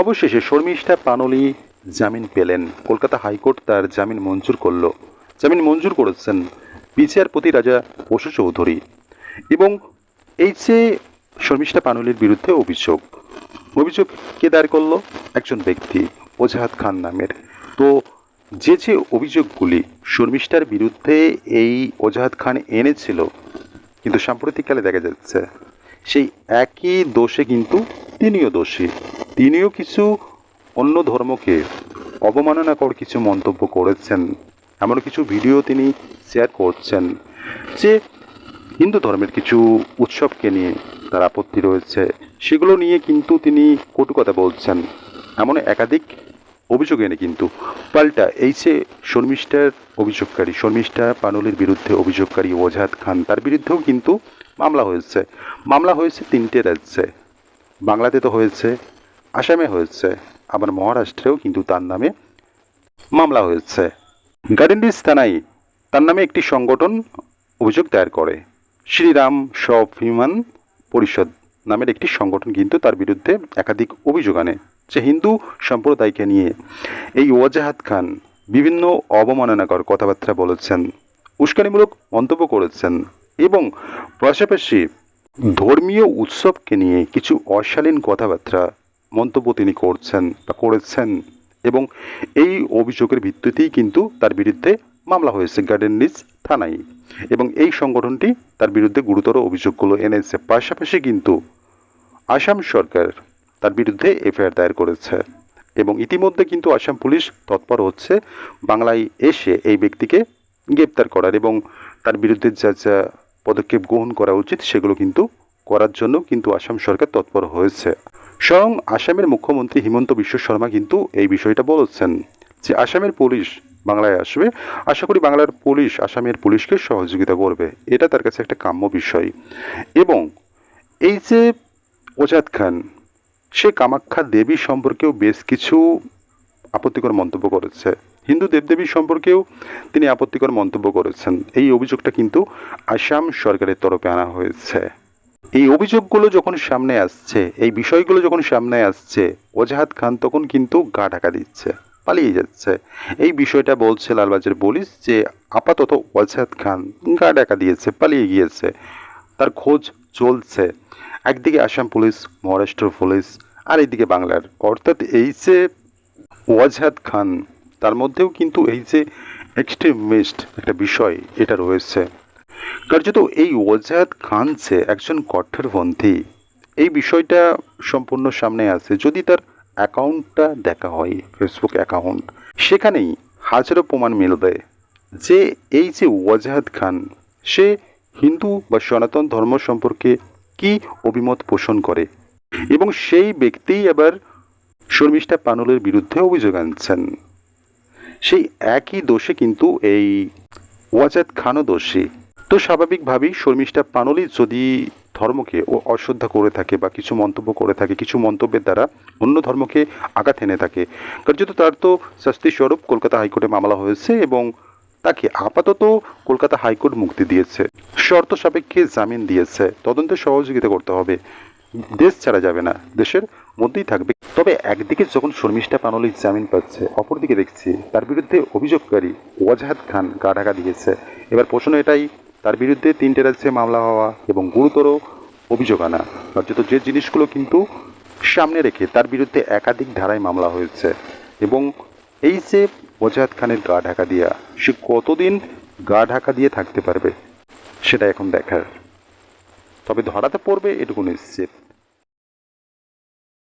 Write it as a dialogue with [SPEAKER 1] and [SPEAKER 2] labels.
[SPEAKER 1] অবশেষে শর্মিষ্ঠা পানলি জামিন পেলেন। কলকাতা হাইকোর্ট তার জামিন মঞ্জুর করল। জামিন মঞ্জুর করেছেন বিচারপতি রাজা বসু চৌধুরী এবং এই যে শর্মিষ্ঠা পানলির বিরুদ্ধে অভিযোগ। অভিযোগ কে দায়ের করল? একজন ব্যক্তি, ওজাহাত খান নামের। তো যে যে অভিযোগগুলি শর্মিষ্ঠার বিরুদ্ধে এই ওজাহাত খান এনেছিল, কিন্তু সাম্প্রতিককালে দেখা যাচ্ছে সেই একই দোষে কিন্তু তিনিও দোষী। তিনিও কিছু অন্য ধর্মকে অবমাননাকর কিছু মন্তব্য করেছেন। এমন কিছু ভিডিও তিনি শেয়ার করছেন যে হিন্দু ধর্মের কিছু উৎসবকে নিয়ে তার আপত্তি রয়েছে। সেগুলো নিয়ে কিন্তু তিনি কটু কথা বলছেন। এমন একাধিক অভিযোগ এনে কিন্তু পাল্টা এই যে শর্মিষ্ঠার অভিযোগকারী, শর্মিষ্ঠা পানুলির বিরুদ্ধে অভিযোগকারী ওজাহাদ খান, তার বিরুদ্ধেও কিন্তু মামলা হয়েছে। মামলা হয়েছে তিনটে রাজ্যে। বাংলাতে তো হয়েছে আসামে হয়েছে। আবার মহারাষ্ট্রেও কিন্তু তার নামে মামলা হয়েছে। গার্ডেন্ডিস থানায় তার নামে একটি সংগঠন অভিযোগ দায়ের করে। শ্রীরাম স্বাভিমান পরিষদ নামের একটি সংগঠন কিন্তু তার বিরুদ্ধে একাধিক অভিযোগ আনে। যে হিন্দু সম্প্রদায়কে নিয়ে এই ওয়াজাহাত খান বিভিন্ন অবমাননাকর কথাবার্তা বলেছেন, উস্কানিমূলক মন্তব্য করেছেন এবং পাশাপাশি ধর্মীয় উৎসবকে নিয়ে কিছু অশালীন কথাবার্তা মন্তব্য তিনি করছেন বা করেছেন এবং এই অভিযোগের ভিত্তিতেই কিন্তু তার বিরুদ্ধে মামলা হয়েছে গার্ডেন নিজ থানায়। এবং এই সংগঠনটি তার বিরুদ্ধে গুরুতর অভিযোগগুলো এনেছে। পাশাপাশি কিন্তু আসাম সরকার তার বিরুদ্ধে এফআইআর দায়ের করেছে। এবং ইতিমধ্যে কিন্তু আসাম পুলিশ তৎপর হচ্ছে বাংলায় এসে এই ব্যক্তিকে গ্রেপ্তার করার এবং তার বিরুদ্ধে যা যা পদক্ষেপ গ্রহণ করা উচিত সেগুলো কিন্তু করার জন্য কিন্তু আসাম সরকার তৎপর হয়েছে। স্বয়ং আসামের মুখ্যমন্ত্রী হিমন্ত বিশ্ব শর্মা কিন্তু এই বিষয়টা বলেছেন যে আসামের পুলিশ বাংলায় আসবে। আশা করি বাংলার পুলিশ আসামের পুলিশকে সহযোগিতা করবে। এটা তার কাছে একটা কাম্য বিষয়। এবং এই যে ওজাদ খান, সে কামাখ্যা দেবী সম্পর্কেও বেশ কিছু আপত্তিকর মন্তব্য করেছে। হিন্দু দেবদেবী সম্পর্কেও তিনি আপত্তিকর মন্তব্য করেছেন। এই অভিযোগটা কিন্তু আসাম সরকারের তরফে আনা হয়েছে। এই অভিযোগগুলো যখন সামনে আসছে, এই বিষয়গুলো যখন সামনে আসছে ওজাহাদ খান তখন কিন্তু গা ঢাকা দিচ্ছে, পালিয়ে যাচ্ছে। এই বিষয়টা বলছে লালবাজার পুলিশ যে আপাতত ওয়াজাহাদ খান গা ঢাকা দিয়েছে, পালিয়ে গিয়েছে। তার খোঁজ চলছে। একদিকে আসাম পুলিশ, মহারাষ্ট্র পুলিশ আর এইদিকে বাংলার। অর্থাৎ এই যে ওয়াজহাদ খান, তার মধ্যেও কিন্তু এই যে এক্সট্রিমিস্ট একটা বিষয় এটা রয়েছে। কার্যত এই ওয়াজহাদ খান যে একজন কট্টরপন্থী এই বিষয়টা সম্পূর্ণ সামনে আসে যদি তার অ্যাকাউন্টটা দেখা হয়, ফেসবুক অ্যাকাউন্ট, সেখানেই হাজারো প্রমাণ মিলবে যে এই যে ওয়াজহাদ খান, সে হিন্দু বা সনাতন ধর্ম সম্পর্কে কি অভিমত পোষণ করে? এবং সেই ব্যক্তিই আবার শর্মিষ্ঠা পানুলের বিরুদ্ধে অভিযোগ আনছেন। সেই একই দোষে কিন্তু এই ওয়াজাদ খানও দোষী। তো স্বাভাবিকভাবেই শর্মিষ্ঠা পানলি যদি ধর্মকে ও অশ্রদ্ধা করে থাকে বা কিছু মন্তব্য করে থাকে, কিছু মন্তব্যের দ্বারা অন্য ধর্মকে আঘাত এনে থাকে, কার্যত তার তো শাস্তি স্বরূপ কলকাতা হাইকোর্টে মামলা হয়েছে এবং তাকে আপাতত কলকাতা হাইকোর্ট মুক্তি দিয়েছে। শর্ত সাপেক্ষে জামিন দিয়েছে। তদন্তে সহযোগিতা করতে হবে। দেশ ছাড়া যাবে না। দেশের মধ্যেই থাকবে। তবে একদিকে যখন শর্মিষ্ঠা পানলি জামিন পাচ্ছে, অপরদিকে দেখছি তার বিরুদ্ধে অভিযোগকারী ওয়াজাহাদ খান গা দিয়েছে। এবার প্রশ্ন এটাই তার বিরুদ্ধে তিনটে রাজ্যে মামলা হওয়া এবং গুরুতর অভিযোগ আনা। কার্যত যে জিনিসগুলো কিন্তু সামনে রেখে তার বিরুদ্ধে একাধিক ধারায় মামলা হয়েছে এবং এই যে ওজাহাদ খানের গা ঢাকা দিয়া সে কতদিন গা ঢাকা দিয়ে থাকতে পারবে, সেটা এখন দেখার। তবে ধরাতে পড়বে এটুকু নিশ্চিত।